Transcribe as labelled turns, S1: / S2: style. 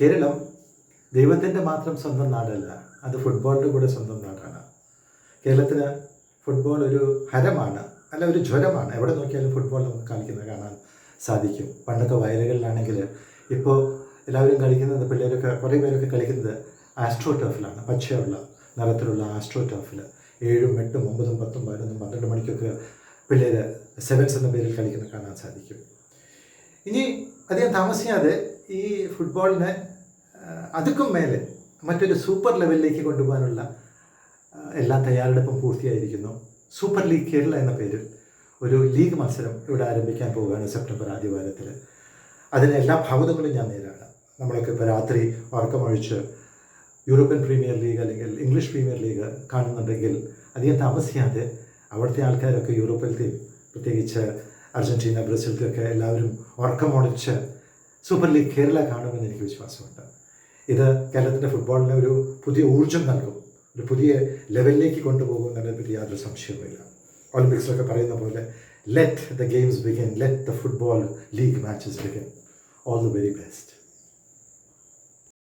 S1: കേരളം ദൈവത്തിന്റെ മാത്രം സ്വന്തം നാടല്ല. അത് ഫുട്ബോളിന്റെ കൂടെ സ്വന്തം നാടാണ്. കേരളത്തിന് ഫുട്ബോൾ ഒരു ഹരമാണ്. അല്ല ഒരു ജ്വരമാണ്. എവിടെ നോക്കിയാലും ഫുട്ബോൾ നമുക്ക് കളിക്കുന്നത് കാണാൻ സാധിക്കും. പണ്ടത്തെ വയലുകളിലാണെങ്കിൽ ഇപ്പോൾ എല്ലാവരും കളിക്കുന്നത് പിള്ളേരൊക്കെ കുറേ പേരൊക്കെ കളിക്കുന്നത് ആസ്ട്രോ ടർഫിലാണ് പച്ചയുള്ള നിറത്തിലുള്ള ആസ്ട്രോ ടർഫിൽ ഏഴും എട്ടും ഒമ്പതും പത്തും പതിനൊന്നും പന്ത്രണ്ട് മണിക്കൊക്കെ പിള്ളേർ സെവൻസ് എന്ന പേരിൽ കളിക്കുന്നത് കാണാൻ സാധിക്കും. ഇനി അധികം താമസിയാതെ ഈ ഫുട്ബോളിനെ അതുക്കും മേലെ മറ്റൊരു സൂപ്പർ ലെവലിലേക്ക് കൊണ്ടുപോകാനുള്ള എല്ലാ തയ്യാറെടുപ്പും പൂർത്തിയായിരിക്കുന്നു. സൂപ്പർ ലീഗ് കേരള എന്ന പേരിൽ ഒരു ലീഗ് മത്സരം ഇവിടെ ആരംഭിക്കാൻ പോവുകയാണ് സെപ്റ്റംബർ ആദ്യവാരത്തിൽ അതിന് എല്ലാ ഭാവുകങ്ങളും ഞാൻ നേരാണ്. നമ്മളൊക്കെ ഇപ്പോൾ രാത്രി ഉറക്കമൊഴിച്ച് യൂറോപ്യൻ പ്രീമിയർ ലീഗ് അല്ലെങ്കിൽ ഇംഗ്ലീഷ് പ്രീമിയർ ലീഗ് കാണുന്നുണ്ടെങ്കിൽ അധികം താമസിയാതെ അവിടുത്തെ ആൾക്കാരൊക്കെ യൂറോപ്പിലത്തെയും പ്രത്യേകിച്ച് അർജന്റീന ബ്രസീലത്തെയൊക്കെ എല്ലാവരും ഉറക്കമൊഴിച്ച് സൂപ്പർ ലീഗ് കേരള കാണുമെന്ന് എനിക്ക് വിശ്വാസമുണ്ട്. ഇത് കേരളത്തിന്റെ ഫുട്ബോളിന് ഒരു പുതിയ ഊർജം നൽകും. ഒരു പുതിയ ലെവലിലേക്ക് കൊണ്ടുപോകും എന്നതിനെ പറ്റി യാതൊരു സംശയവുമില്ല. ഒളിമ്പിക്സിലൊക്കെ പറയുന്ന പോലെ let the games begin let the football league matches begin all the very best